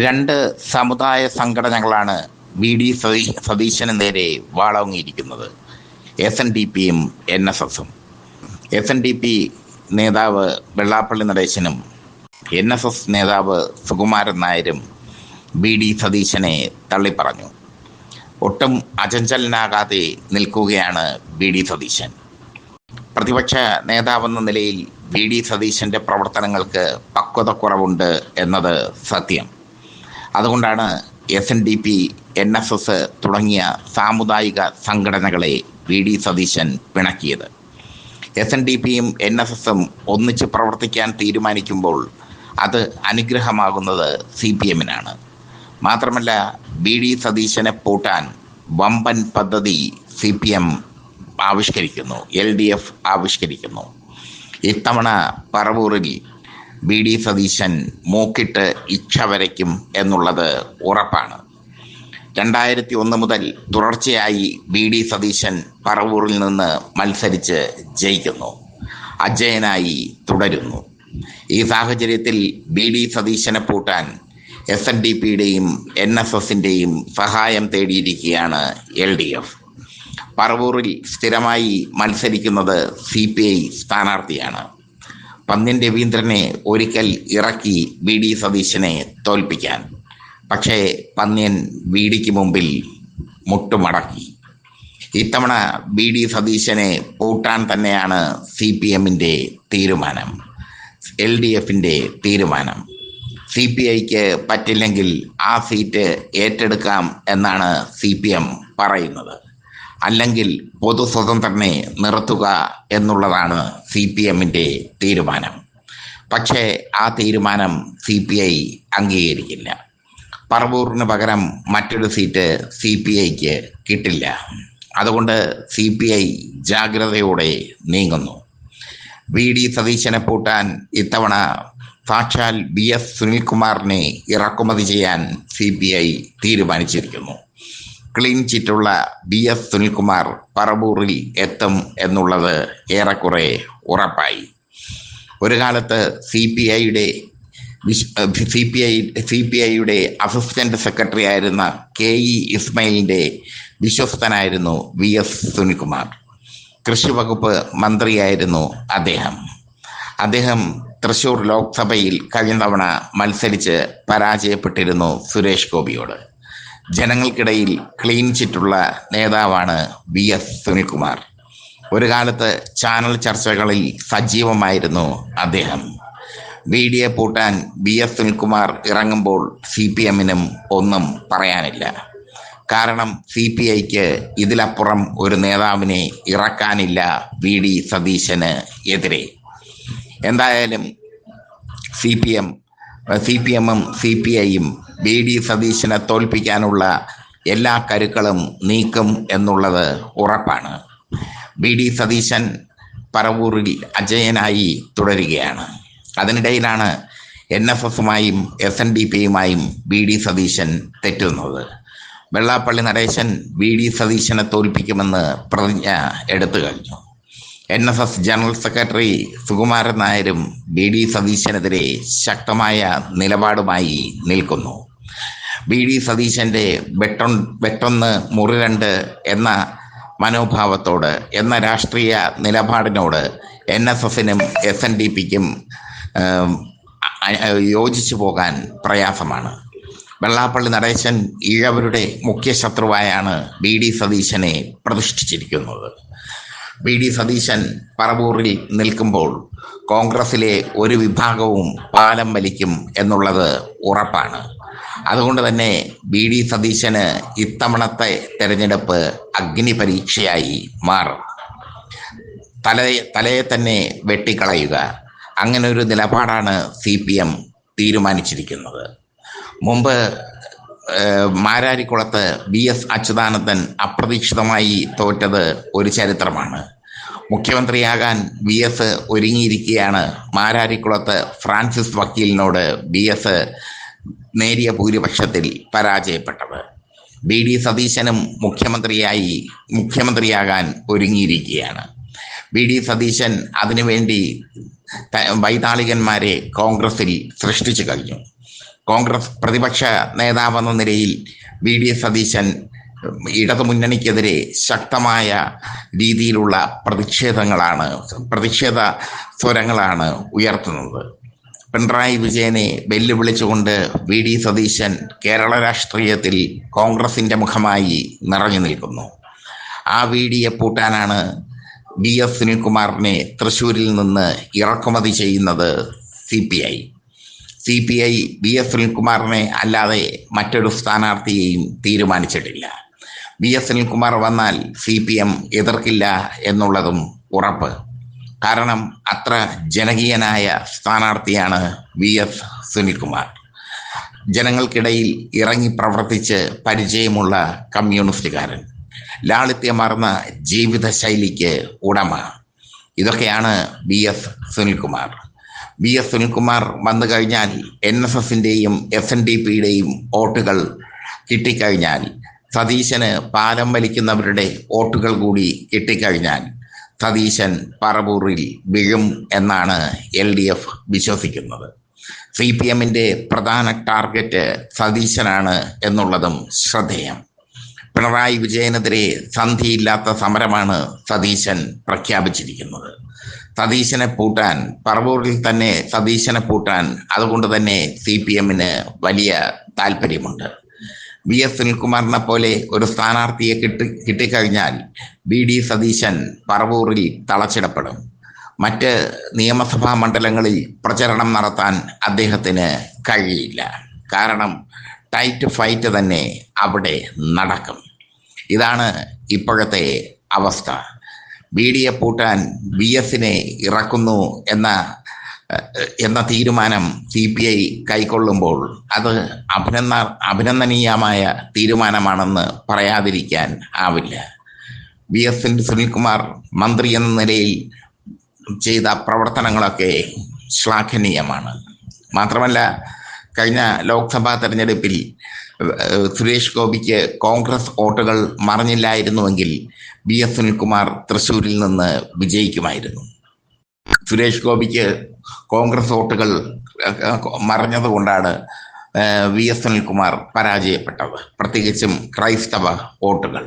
രണ്ട് സമുദായ സംഘടനകളാണ് V D സതീ സതീശന് നേരെ വാളോങ്ങിയിരിക്കുന്നത്. എസ് എൻ ഡി പിയും എൻ എസ് എസും എസ് എൻ ഡി പി നേതാവ് വെള്ളാപ്പള്ളി നടേശനും എൻ എസ് എസ് നേതാവ് സുകുമാരൻ നായരും വി ഡി സതീശനെ തള്ളിപ്പറഞ്ഞു. ഒട്ടും അചഞ്ചലനാകാതെ നിൽക്കുകയാണ് വി ഡി സതീശൻ. പ്രതിപക്ഷ നേതാവെന്ന നിലയിൽ വി ഡി സതീശന്റെ പ്രവർത്തനങ്ങൾക്ക് പക്വതക്കുറവുണ്ട് എന്നത് സത്യം. അതുകൊണ്ടാണ് S N D P N S S തുടങ്ങിയ സാമുദായിക സംഘടനകളെ വി ഡി സതീശൻ പിണക്കിയത്. എസ് എൻ ഡി പിയും എൻ എസ് എസും ഒന്നിച്ച് പ്രവർത്തിക്കാൻ തീരുമാനിക്കുമ്പോൾ അത് അനുഗ്രഹമാകുന്നത് സി പി എമ്മിനാണ്. മാത്രമല്ല ബി ഡി സതീശനെ പൂട്ടാൻ വമ്പൻ പദ്ധതി സി പി എം ആവിഷ്കരിക്കുന്നു എൽ ഡി എഫ് ആവിഷ്കരിക്കുന്നു. ഇത്തവണ പറവൂറിൽ ബി ഡി സതീശൻ മൂക്കിട്ട് ഇച്ഛ വരയ്ക്കും എന്നുള്ളത് ഉറപ്പാണ്. രണ്ടായിരത്തി ഒന്ന് മുതൽ തുടർച്ചയായി ബി ഡി സതീശൻ പറവൂറിൽ നിന്ന് മത്സരിച്ച് ജയിക്കുന്നു. അജയനായി തുടരുന്നു. ഈ സാഹചര്യത്തിൽ ബി ഡി സതീശനെ പൂട്ടാൻ എസ് എൻ ഡി പിയുടെയും എൻ എസ് എസിന്റെയും സഹായം തേടിയിരിക്കുകയാണ് എൽ ഡി എഫ്. പറവൂറിൽ സ്ഥിരമായി മത്സരിക്കുന്നത് സി പി ഐ സ്ഥാനാർത്ഥിയാണ്. പന്ന്യൻ രവീന്ദ്രനെ ഒരിക്കൽ ഇറക്കി വി ഡി സതീശനെ തോൽപ്പിക്കാൻ. പക്ഷേ പന്ന്യൻ വി ഡിക്ക് മുമ്പിൽ മുട്ടുമടക്കി. ഇത്തവണ വി ഡി സതീശനെ പൂട്ടാൻ തന്നെയാണ് സി പി എമ്മിന്റെ തീരുമാനം. എൽ ഡി എഫിന്റെ തീരുമാനം. സി പി ഐക്ക് പറ്റില്ലെങ്കിൽ ആ സീറ്റ് ഏറ്റെടുക്കാം എന്നാണ് സി പി എം പറയുന്നത്. അല്ലെങ്കിൽ പൊതു സ്വതന്ത്രനെ നിർത്തുക എന്നുള്ളതാണ് സി പി എമ്മിന്റെ തീരുമാനം. പക്ഷേ ആ തീരുമാനം സി പി ഐ അംഗീകരിക്കില്ല. പറവൂറിന് പകരം മറ്റൊരു സീറ്റ് സി പി ഐക്ക് കിട്ടില്ല. അതുകൊണ്ട് സി പി ഐ ജാഗ്രതയോടെ നീങ്ങുന്നു. വി ഡി സതീശനെ പൂട്ടാൻ ഇത്തവണ സാക്ഷാൽ ബി എസ് സുനിൽകുമാറിനെ ഇറക്കുമതി ചെയ്യാൻ സി പി ഐ തീരുമാനിച്ചിരിക്കുന്നു. ക്ലീൻ ചിറ്റുള്ള ബി എസ് സുനിൽകുമാർ പറവൂറിൽ എത്തും എന്നുള്ളത് ഏറെക്കുറെ ഉറപ്പായി. ഒരു കാലത്ത് സി പി ഐയുടെ C P I C P ഐയുടെ അസിസ്റ്റന്റ് സെക്രട്ടറി ആയിരുന്ന കെ ഇ ഇസ്മയിലിന്റെ വിശ്വസ്തനായിരുന്നു വി എസ് സുനിൽകുമാർ. കൃഷി വകുപ്പ് മന്ത്രിയായിരുന്നു അദ്ദേഹം. അദ്ദേഹം തൃശൂർ ലോക്സഭയിൽ കഴിഞ്ഞ തവണ മത്സരിച്ച് പരാജയപ്പെട്ടിരുന്നു സുരേഷ് ഗോപിയോട്. ജനങ്ങൾക്കിടയിൽ ക്ലീൻ ചിറ്റുള്ള നേതാവാണ് വി എസ് സുനിൽകുമാർ. ഒരു കാലത്ത് ചാനൽ ചർച്ചകളിൽ സജീവമായിരുന്നു അദ്ദേഹം. വി ഡി എ പൂട്ടാൻ വി എസ് സുനിൽകുമാർ ഇറങ്ങുമ്പോൾ സി പി എമ്മിനും ഒന്നും പറയാനില്ല. കാരണം സി പി ഐക്ക് ഇതിലപ്പുറം ഒരു നേതാവിനെ ഇറക്കാനില്ല വി ഡി സതീശന് എതിരെ. എന്തായാലും C P M C P എമ്മും സി പി ഐയും ബി ഡി സതീശനെ തോൽപ്പിക്കാനുള്ള എല്ലാ കരുക്കളും നീക്കും എന്നുള്ളത് ഉറപ്പാണ്. ബി ഡി സതീശൻ പറവൂറിൽ അജയനായി തുടരുകയാണ്. അതിനിടയിലാണ് എൻ എസ് എസുമായും എസ് എൻ ഡി പിയുമായും ബി ഡി സതീശൻ തെറ്റുന്നത്. വെള്ളാപ്പള്ളി നടേശൻ വി ഡി സതീശനെ തോൽപ്പിക്കുമെന്ന് പ്രതിജ്ഞ എടുത്തു കഴിഞ്ഞു. N S S general secretary Sukumaran നായരും ബി ഡി സതീശനെതിരെ ശക്തമായ നിലപാടുമായി നിൽക്കുന്നു. ബി ഡി സതീശന്റെ വെട്ടൊൺ വെട്ടൊന്ന് മുറി രണ്ട് എന്ന മനോഭാവത്തോട് എന്ന രാഷ്ട്രീയ നിലപാടിനോട് എൻ എസ് എസിനും എസ് എൻ ഡി പിക്കും യോജിച്ചു പോകാൻ പ്രയാസമാണ്. വെള്ളാപ്പള്ളി നടേശൻ ഈഴവരുടെ മുഖ്യ ശത്രുവായാണ് ബി ഡി സതീശനെ പ്രതിഷ്ഠിച്ചിരിക്കുന്നത്. ബി ഡി സതീശൻ പറവൂറിൽ നിൽക്കുമ്പോൾ കോൺഗ്രസിലെ ഒരു വിഭാഗവും പാലം വലിക്കും എന്നുള്ളത് ഉറപ്പാണ്. അതുകൊണ്ട് തന്നെ ബി ഡി സതീശന് ഇത്തവണത്തെ തെരഞ്ഞെടുപ്പ് അഗ്നി പരീക്ഷയായി മാറും. തലയെ തലയെ തന്നെ വെട്ടിക്കളയുക. അങ്ങനെ ഒരു നിലപാടാണ് സി പി എം തീരുമാനിച്ചിരിക്കുന്നത്. മുമ്പ് മാരാരിക്കുളത്ത് ബി എസ് അച്യുതാനന്ദൻ അപ്രതീക്ഷിതമായി തോറ്റത് ഒരു ചരിത്രമാണ്. മുഖ്യമന്ത്രിയാകാൻ ബി എസ് ഒരുങ്ങിയിരിക്കുകയാണ് മാരാരിക്കുളത്ത് ഫ്രാൻസിസ് വക്കീലിനോട് ബി എസ് നേരിയ ഭൂരിപക്ഷത്തിൽ പരാജയപ്പെട്ടത് ബി ഡി സതീശനും മുഖ്യമന്ത്രിയായി മുഖ്യമന്ത്രിയാകാൻ ഒരുങ്ങിയിരിക്കുകയാണ്. വി ഡി സതീശൻ അതിനുവേണ്ടി വൈതാളികന്മാരെ കോൺഗ്രസിൽ സൃഷ്ടിച്ചു കഴിഞ്ഞു. കോൺഗ്രസ് പ്രതിപക്ഷ നേതാവെന്ന നിലയിൽ വി ഡി സതീശൻ ഇടതുമുന്നണിക്കെതിരെ ശക്തമായ രീതിയിലുള്ള പ്രതിഷേധങ്ങളാണ് പ്രതിഷേധ സ്വരങ്ങളാണ് ഉയർത്തുന്നത്. പിണറായി വിജയനെ വെല്ലുവിളിച്ചുകൊണ്ട് വി ഡി സതീശൻ കേരള രാഷ്ട്രീയത്തിൽ കോൺഗ്രസിന്റെ മുഖമായി നിറഞ്ഞു നിൽക്കുന്നു. ആ വി ഡിയെ പൂട്ടാനാണ് ബി എസ് സുനിൽകുമാറിനെ തൃശൂരിൽ നിന്ന് ഇറക്കുമതി ചെയ്യുന്നത് C P I. C P I B S സുനിൽകുമാറിനെ അല്ലാതെ മറ്റൊരു സ്ഥാനാർത്ഥിയെയും തീരുമാനിച്ചിട്ടില്ല. ബി എസ് സുനിൽകുമാർ വന്നാൽ സി പി എം എതിർക്കില്ല എന്നുള്ളതും ഉറപ്പ്. കാരണം അത്ര ജനകീയനായ സ്ഥാനാർത്ഥിയാണ് വി എസ് സുനിൽകുമാർ. ജനങ്ങൾക്കിടയിൽ ഇറങ്ങി പ്രവർത്തിച്ച് പരിചയമുള്ള കമ്മ്യൂണിസ്റ്റുകാരൻ. ലാളിത്യമാർന്ന ജീവിത ശൈലിക്ക് ഉടമ. ഇതൊക്കെയാണ് V S Sunilkumar. V S Sunilkumar വന്നു കഴിഞ്ഞാൽ എൻ എസ് എസിന്റെയും എസ് എൻ ഡി പിയുടെയും വോട്ടുകൾ കിട്ടിക്കഴിഞ്ഞാൽ സതീശന് പാലം വലിക്കുന്നവരുടെ വോട്ടുകൾ കൂടി കിട്ടിക്കഴിഞ്ഞാൽ സതീശൻ പറവൂറിൽ വീഴും എന്നാണ് എൽ ഡി എഫ് വിശ്വസിക്കുന്നത്. സി പി എമ്മിന്റെ പ്രധാന ടാർഗറ്റ് സതീശനാണ് എന്നുള്ളതും ശ്രദ്ധേയം. പിണറായി വിജയനെതിരെ സന്ധിയില്ലാത്ത സമരമാണ് സതീശൻ പ്രഖ്യാപിച്ചിരിക്കുന്നത്. സതീശനെ പൂട്ടാൻ പറവൂരിൽ തന്നെ സതീശനെ പൂട്ടാൻ അതുകൊണ്ട് തന്നെ സി പി എമ്മിന് വലിയ താല്പര്യമുണ്ട്. വി എസ് സുനിൽകുമാറിനെ പോലെ ഒരു സ്ഥാനാർത്ഥിയെ കിട്ടി കിട്ടിക്കഴിഞ്ഞാൽ ബി ഡി സതീശൻ പറവൂറിൽ തളച്ചിടപ്പെടും. മറ്റ് നിയമസഭാ മണ്ഡലങ്ങളിൽ പ്രചരണം നടത്താൻ അദ്ദേഹത്തിന് കഴിയില്ല. കാരണം ടൈറ്റ് ഫൈറ്റ് തന്നെ അവിടെ നടക്കും. ഇതാണ് ഇപ്പോഴത്തെ അവസ്ഥ. ബി ഡിയെ പൂട്ടാൻ ബി എസിനെ ഇറക്കുന്നു എന്ന എന്ന തീരുമാനം സി പി ഐ കൈക്കൊള്ളുമ്പോൾ അത് അഭിനന്ദ അഭിനന്ദനീയമായ തീരുമാനമാണെന്ന് പറയാതിരിക്കാൻ ആവില്ല. വി എസ് സുനിൽകുമാർ മന്ത്രി എന്ന നിലയിൽ ചെയ്ത പ്രവർത്തനങ്ങളൊക്കെ ശ്ലാഘനീയമാണ്. മാത്രമല്ല കഴിഞ്ഞ ലോക്സഭാ തെരഞ്ഞെടുപ്പിൽ സുരേഷ് ഗോപിക്ക് കോൺഗ്രസ് വോട്ടുകൾ മറിഞ്ഞില്ലായിരുന്നുവെങ്കിൽ ബി എസ് സുനിൽകുമാർ തൃശ്ശൂരിൽ നിന്ന് വിജയിക്കുമായിരുന്നു. സുരേഷ് ഗോപിക്ക് കോൺഗ്രസ് വോട്ടുകൾ മറഞ്ഞതുകൊണ്ടാണ് വി എസ് സുനിൽകുമാർ പരാജയപ്പെട്ടത്. പ്രത്യേകിച്ചും ക്രൈസ്തവ വോട്ടുകൾ.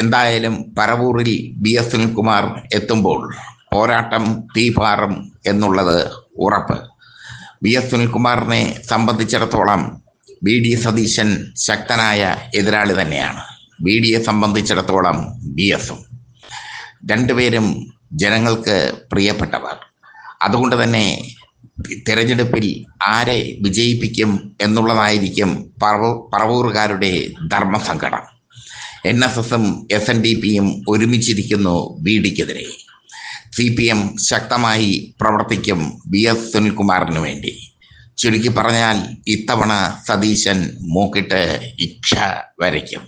എന്തായാലും പറവൂറിൽ ബി എസ് സുനിൽകുമാർ എത്തുമ്പോൾ പോരാട്ടം തീപാറും എന്നുള്ളത് ഉറപ്പ്. വി എസ് സുനിൽകുമാറിനെ സംബന്ധിച്ചിടത്തോളം ബി ഡി സതീശൻ ശക്തനായ എതിരാളി തന്നെയാണ്. ബി ഡിയെ സംബന്ധിച്ചിടത്തോളം ബി എസും. രണ്ടുപേരും ജനങ്ങൾക്ക് പ്രിയപ്പെട്ടവർ. അതുകൊണ്ട് തന്നെ തിരഞ്ഞെടുപ്പിൽ ആരെ വിജയിപ്പിക്കും എന്നുള്ളതായിരിക്കും പറവൂ ധർമ്മസങ്കടം. എൻ എസ് എസും എസ് എൻ ഡി പിയും ഒരുമിച്ചിരിക്കുന്നു ബി ഡിക്കെതിരെ. സി പി എം ശക്തമായി പ്രവർത്തിക്കും വി എസ് സുനിൽകുമാറിന് വേണ്ടി. ചുരുക്കി പറഞ്ഞാൽ ഇത്തവണ സതീശൻ മൂക്കിട്ട് ഇച്ഛ വരയ്ക്കും.